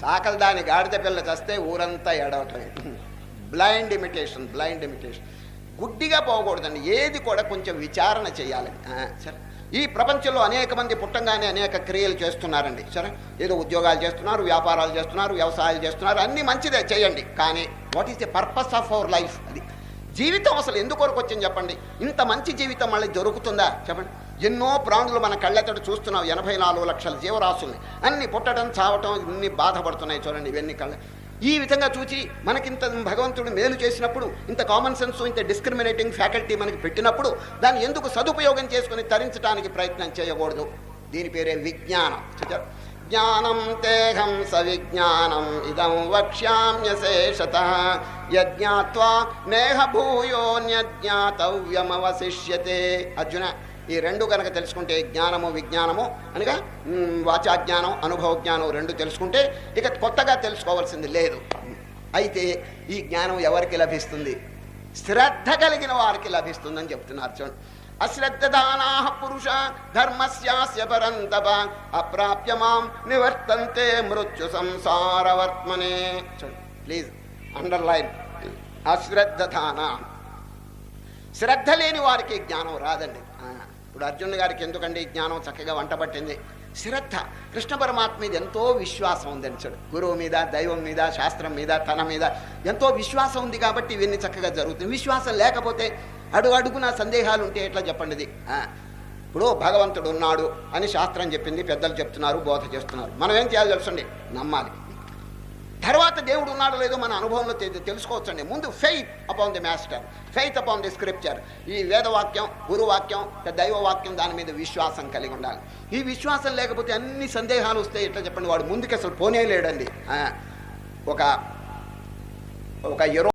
సాకలు దాని గాడిద పిల్ల చస్తే ఊరంతా ఏడవటమే. Blind imitation blind imitation. గుడ్డిగా పోకూడదండి. ఏది కూడా కొంచెం విచారణ చేయాలి. సరే. ఈ ప్రపంచంలో అనేక మంది పుట్టంగానే అనేక క్రియలు చేస్తున్నారండి. సరే. ఏదో ఉద్యోగాలు చేస్తున్నారు వ్యాపారాలు చేస్తున్నారు వ్యవసాయాలు చేస్తున్నారు. అన్నీ మంచిదే చేయండి. కానీ what is the purpose of our life అది. జీవితం అసలు ఎందుకొరకు వచ్చింది చెప్పండి. ఇంత మంచి జీవితం మళ్ళీ దొరుకుతుందా? చెప్పండి. ఎన్నో ప్రాణులు మన కళ్ళెత్తడు చూస్తున్నాం ఎనభై నాలుగు లక్షల జీవరాశుల్ని. అన్ని పుట్టడం చావటం ఇన్ని బాధపడుతున్నాయి చూడండి ఇవన్నీ కళ్ళ. ఈ విధంగా చూచి మనకింత భగవంతుడు మేలు చేసినప్పుడు ఇంత కామన్ సెన్స్ ఇంత డిస్క్రిమినేటింగ్ ఫ్యాకల్టీ మనకి పెట్టినప్పుడు దాన్ని ఎందుకు సదుపయోగం చేసుకుని తరించడానికి ప్రయత్నం చేయకూడదు? దీని పేరే విజ్ఞానం. జ్ఞానం తేహం సవిజ్ఞానం ఇదం వక్ష్యామ్యశేషత. యజ్ఞాత్వా నేహ భూయోన్యజ్ఞాతవ్యమవశిష్యతే. అర్జున ఈ రెండు కనుక తెలుసుకుంటే జ్ఞానము విజ్ఞానము అనగా వాచాజ్ఞానం అనుభవ జ్ఞానం రెండు తెలుసుకుంటే ఇక కొత్తగా తెలుసుకోవాల్సింది లేదు. అయితే ఈ జ్ఞానం ఎవరికి లభిస్తుంది? శ్రద్ధ కలిగిన వారికి లభిస్తుందని చెప్తున్నారు చూడండి అశ్రద్ధదానా పురుష ధర్మస్యాస్య పరంతప. అప్రాప్య మాం నివర్తంతే మృత్యు సంసారవర్త్మనే ప్లీజ్ అండర్లైన్ అశ్రద్ధదానా శ్రద్ధ లేని వారికి జ్ఞానం రాదండి. ఇప్పుడు అర్జునుడి గారికి ఎందుకండి ఈ జ్ఞానం చక్కగా వంట పట్టింది? శ్రద్ధ. కృష్ణ పరమాత్మ మీద ఎంతో విశ్వాసం ఉందని చూడు. గురువు మీద దైవం మీద శాస్త్రం మీద తన మీద ఎంతో విశ్వాసం ఉంది కాబట్టి ఇవన్నీ చక్కగా జరుగుతుంది. విశ్వాసం లేకపోతే అడుగు అడుగున సందేహాలు ఉంటే ఎట్లా చెప్పండి ఇది? ఇప్పుడు భగవంతుడు ఉన్నాడు అని శాస్త్రం చెప్పింది పెద్దలు చెప్తున్నారు బోధ చేస్తున్నారు. మనం ఏం చేయాలి తెలుసండి? నమ్మాలి. తర్వాత దేవుడు ఉన్నాడో లేదో మన అనుభవంలో తెలుసుకోవచ్చండి. ముందు faith upon the master faith upon the scripture ఈ వేదవాక్యం గురువాక్యం దైవవాక్యం దాని మీద విశ్వాసం కలిగి ఉండాలి. ఈ విశ్వాసం లేకపోతే అన్ని సందేహాలు వస్తాయి. ఎట్లా చెప్పండి? వాడు ముందుకు అసలు పోనే లేడండి ఒక ఒక ఎరో